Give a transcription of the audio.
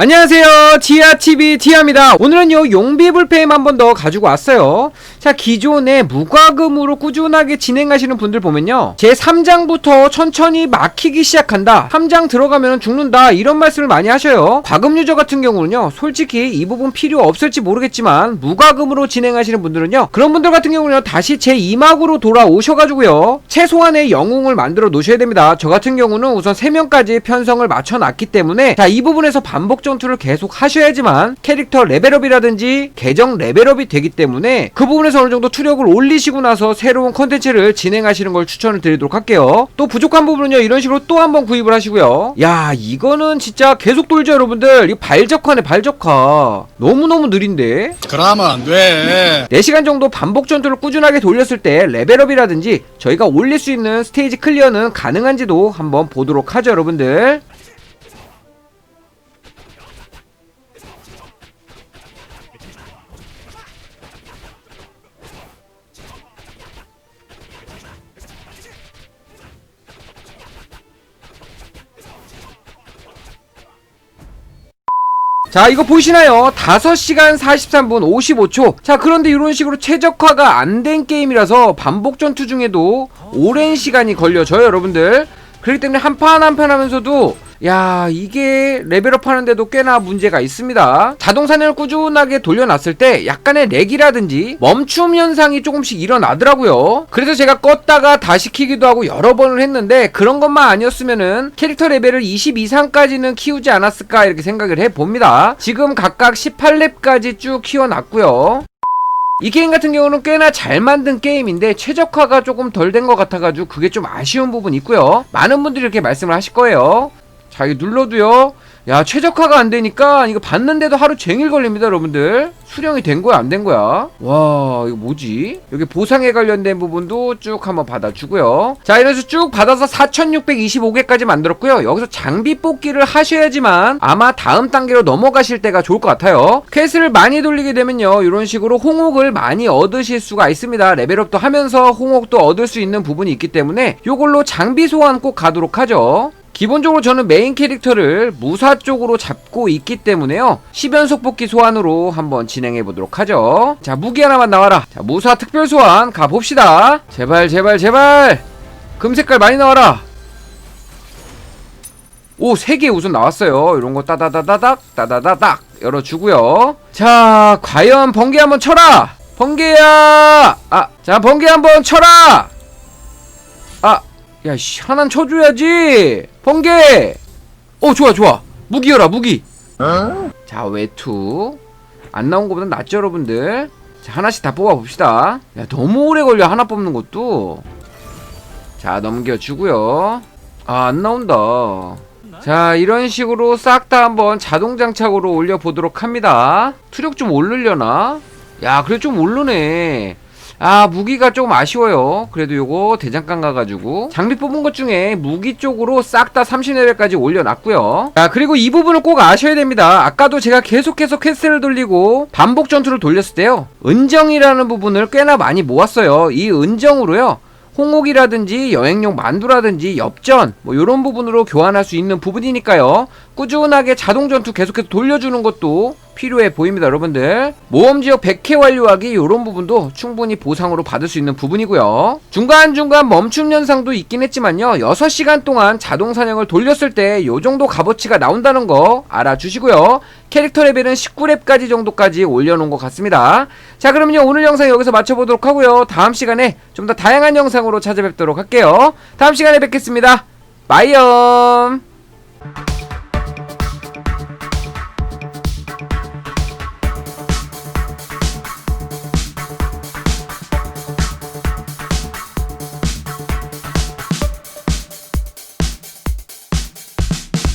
안녕하세요. 티아TV 티아입니다. 오늘은요 용비불패임 한 번 더 가지고 왔어요. 자 기존에 무과금으로 꾸준하게 진행하시는 분들 보면요. 제 3장부터 천천히 막히기 시작한다. 3장 들어가면 죽는다. 이런 말씀을 많이 하셔요. 과금 유저 같은 경우는요 솔직히 이 부분 필요 없을지 모르겠지만 무과금으로 진행하시는 분들은요 그런 분들 같은 경우는요 다시 제 2막으로 돌아오셔가지고요 최소한의 영웅을 만들어 놓으셔야 됩니다. 저 같은 경우는 우선 3명까지 편성을 맞춰놨기 때문에 자 이 부분에서 반복 전투를 계속 하셔야지만 캐릭터 레벨업이라든지 계정 레벨업이 되기 때문에 그 부분에서 어느 정도 투력을 올리시고 나서 새로운 컨텐츠를 진행하시는 걸 추천을 드리도록 할게요. 또 부족한 부분은요 이런 식으로 또 한번 구입을 하시고요. 야 이거는 진짜 계속 돌죠 여러분들. 이거 발적화네 발적화. 너무너무 느린데. 그러면 안 돼. 4시간 정도 반복 전투를 꾸준하게 돌렸을 때 레벨업이라든지 저희가 올릴 수 있는 스테이지 클리어는 가능한지도 한번 보도록 하죠 여러분들. 자 이거 보이시나요? 5시간 43분 55초 자 그런데 이런 식으로 최적화가 안 된 게임이라서 반복 전투 중에도 오랜 시간이 걸려 져요 여러분들 그렇기 때문에 한 판 한 판 하면서도 야 이게 레벨업 하는데도 꽤나 문제가 있습니다 자동 사냥을 꾸준하게 돌려놨을 때 약간의 렉이라든지 멈춤 현상이 조금씩 일어나더라고요 그래서 제가 껐다가 다시 키기도 하고 여러 번을 했는데 그런 것만 아니었으면은 캐릭터 레벨을 20 이상까지는 키우지 않았을까 이렇게 생각을 해봅니다 지금 각각 18렙까지 쭉 키워놨고요 이 게임 같은 경우는 꽤나 잘 만든 게임인데 최적화가 조금 덜 된 것 같아가지고 그게 좀 아쉬운 부분이 있고요. 많은 분들이 이렇게 말씀을 하실 거예요. 자, 이거 눌러도요. 야, 최적화가 안 되니까 이거 봤는데도 하루 종일 걸립니다, 여러분들. 수령이 된 거야, 안된 거야? 와, 이거 뭐지? 여기 보상에 관련된 부분도 쭉 한번 받아주고요. 자, 이래서 쭉 받아서 4625개까지 만들었고요. 여기서 장비 뽑기를 하셔야지만 아마 다음 단계로 넘어가실 때가 좋을 것 같아요. 퀘스트를 많이 돌리게 되면요. 이런 식으로 홍옥을 많이 얻으실 수가 있습니다. 레벨업도 하면서 홍옥도 얻을 수 있는 부분이 있기 때문에 요걸로 장비 소환 꼭 가도록 하죠. 기본적으로 저는 메인 캐릭터를 무사 쪽으로 잡고 있기 때문에요. 10연속 뽑기 소환으로 한번 진행해 보도록 하죠. 자, 무기 하나만 나와라. 자, 무사 특별 소환 가봅시다. 제발, 제발, 제발. 금색깔 많이 나와라. 오, 3개 우선 나왔어요. 이런 거 따다다다닥, 따다다닥 열어주고요. 자, 과연 번개 한번 쳐라! 번개야! 아, 자, 번개 한번 쳐라! 아, 야, 씨, 하나는 쳐줘야지! 번개! 어, 좋아, 좋아. 무기여라, 무기! 자, 외투. 안 나온 것보다 낫죠, 여러분들? 자, 하나씩 다 뽑아봅시다. 야, 너무 오래 걸려, 하나 뽑는 것도. 자, 넘겨주고요. 아, 안 나온다. 자, 이런 식으로 싹 다 한번 자동 장착으로 올려보도록 합니다. 투력 좀 오르려나? 야, 그래도 좀 오르네. 아 무기가 조금 아쉬워요. 그래도 요거 대장간 가가지고. 장비 뽑은 것 중에 무기 쪽으로 싹 다 30레벨까지 올려놨고요. 자 그리고 이 부분을 꼭 아셔야 됩니다. 아까도 제가 계속해서 퀘스트를 돌리고 반복 전투를 돌렸을 때요. 은정이라는 부분을 꽤나 많이 모았어요. 이 은정으로요. 홍옥이라든지 여행용 만두라든지 엽전 뭐 이런 부분으로 교환할 수 있는 부분이니까요. 꾸준하게 자동 전투 계속해서 돌려주는 것도 필요해 보입니다 여러분들. 모험지역 100회 완료하기 이런 부분도 충분히 보상으로 받을 수 있는 부분이고요. 중간중간 멈춤 현상도 있긴 했지만요. 6시간 동안 자동 사냥을 돌렸을 때 요 정도 값어치가 나온다는 거 알아주시고요. 캐릭터 레벨은 19렙까지 정도까지 올려놓은 것 같습니다. 자 그러면요. 오늘 영상 여기서 마쳐보도록 하고요. 다음 시간에 좀 더 다양한 영상으로 찾아뵙도록 할게요. 다음 시간에 뵙겠습니다. 바이엄